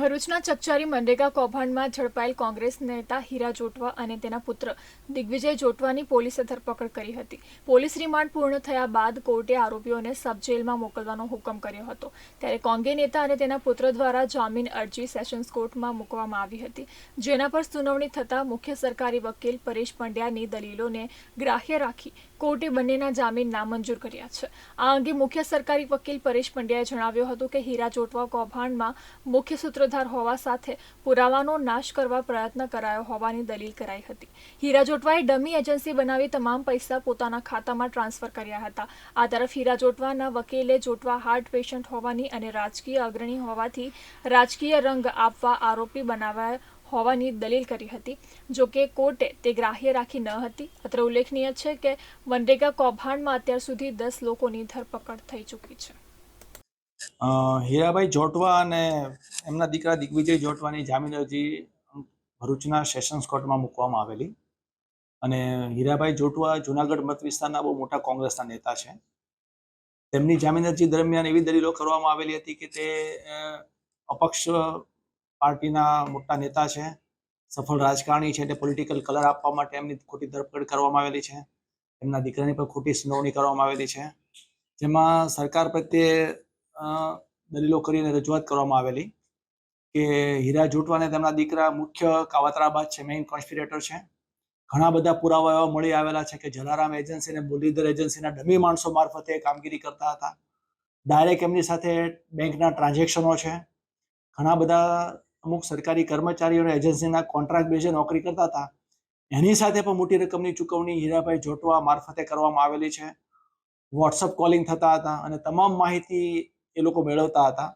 ભરૂચના ચકચારી મનરેગા કૌભાંડમાં ઝડપાયેલ કોંગ્રેસ નેતા હીરા જોટવા અને તેના પુત્ર દિગ્વિજય જોટવાની પોલીસે ધરપકડ કરી હતી. પોલીસ રિમાન્ડ પૂર્ણ થયા બાદ કોર્ટે આરોપીઓને સબ મોકલવાનો હુકમ કર્યો હતો. ત્યારે કોંગે નેતા અને તેના પુત્ર દ્વારા જામીન અરજી સેશન્સ કોર્ટમાં મૂકવામાં આવી હતી. જેના પર સુનાવણી થતાં મુખ્ય સરકારી વકીલ પરેશ પંડ્યાની દલીલોને ગ્રાહ્ય રાખી કોર્ટે બંનેના જામીન નામંજૂર કર્યા છે. આ અંગે મુખ્ય સરકારી વકીલ પરેશ પંડ્યાએ જણાવ્યું હતું કે હીરા જોટવા કૌભાંડમાં મુખ્ય સૂત્રધાર હોવા સાથે પુરાવાનો નાશ કરવા પ્રયત્ન કરાયો હોવાની દલીલ કરાઈ હતી. હીરા જોટવાએ ડમી એજન્સી બનાવી તમામ પૈસા પોતાના ખાતામાં ટ્રાન્સફર કર્યા હતા. આ તરફ હીરા જોટવાના વકીલે જોટવા હાર્ટ પેશન્ટ હોવાની અને રાજકીય અગ્રણી હોવાથી રાજકીય રંગ આપવા આરોપી બનાવાયા હોવાની દલીલ કરી હતી. જો કે કોર્ટે તે ગ્રાહ્ય રાખી ન હતી. અત્રે ઉલ્લેખનીય છે કે મનરેગા કૌભાંડમાં અત્યાર સુધી દસ લોકોની ધરપકડ થઈ ચૂકી છે. હીરાભાઈ જોટવા અને એમના દીકરા દિગ્વિજય જોટવાની જામીન અરજી ભરૂચના સેશન્સ કોર્ટમાં મૂકવામાં આવેલી. અને હીરાભાઈ જોટવા જુનાગઢ મત વિસ્તારના બહુ મોટા કોંગ્રેસના નેતા છે. તેમની જામીન અરજી દરમિયાન એવી દલીલો કરવામાં આવેલી હતી કે તે અપક્ષ પાર્ટીના મોટા નેતા છે, સફળ રાજકારણી છે તે પોલિટિકલ કલર આપવા માટે એમની ખોટી ધરપકડ કરવામાં આવેલી છે. એમના દીકરાની પર ખોટી સુનાવણી કરવામાં આવેલી છે. જેમાં સરકાર પ્રત્યે દલીલો કરીને રજૂઆત કરવામાં આવેલી કે હીરા જોટવાને તેમના દીકરા મુખ્ય કાવતરાબાદ છે મેઇન કોન્સ્પિરેટર છે. ઘણા બધા પુરાવા એવા મળી આવેલા છે કે જલારામ એજન્સી અને મુરલીધર એજન્સીના ડમી માણસો મારફતે કામગીરી કરતા હતા. ડાયરેક્ટ એમની સાથે બેંકના ટ્રાન્ઝેક્શનો છે. ઘણા બધા અમુક સરકારી કર્મચારીઓ અને એજન્સીના કોન્ટ્રાક્ટ બેઝે નોકરી કરતા હતા. એની સાથે પણ મોટી રકમની ચૂકવણી હીરાભાઈ જોટવા મારફતે કરવામાં આવેલી છે. વોટ્સઅપ કોલિંગ થતા હતા અને તમામ માહિતી એ લોકો મેળવતા હતા.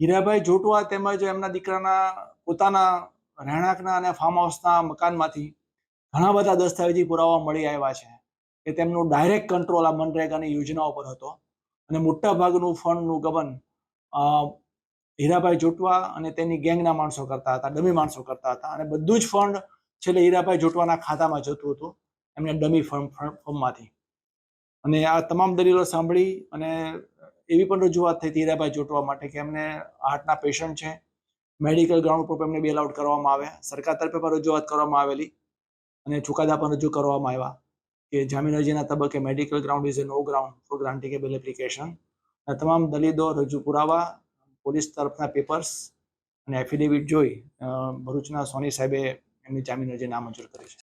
હીરાભાઈ જોટવા તેમજ એમના દીકરાના પોતાના રહેણાંકના અને ફાર્મ હાઉસના મકાનમાંથી ઘણા બધા દસ્તાવેજી પુરાવા મળી આવ્યા છે કે તેમનું ડાયરેક્ટ કંટ્રોલ આ મનરેગાની યોજનાઓ પર હતો. અને મોટા ભાગનું ફંડનું ગબન હીરાભાઈ જોટવા અને તેની ગેંગના માણસો કરતા હતા, ડમી માણસો કરતા હતા અને બધું જ ફંડ છેલ્લે હીરાભાઈ જોટવાના ખાતામાં જતું હતું, એમને ડમી ફર્મ ફર્મમાંથી અને આ તમામ દલીલો સાંભળી અને એવી પણ રજૂઆત થઈ હીરાભાઈ જોટવા માટે કે એમને હાર્ટના પેશન્ટ છે. મેડિકલ ગ્રાઉન્ડ ઉપર એમને બેલ આઉટ કરવામાં આવે સરકાર તરફે પણ રજૂઆત કરવામાં આવેલી અને ચુકાદા પણ રજૂ કરવામાં આવ્યા કે જામીન અરજીના તબક્કે medical ground is a no ground for granting bail application અને તમામ દલીલો રજૂ પુરાવા, પોલીસ તરફના પેપર્સ અને એફિડેવિટ જોઈ ભરૂચના સોની સાહેબે એમની જામીન અરજી નામંજૂર કરી છે.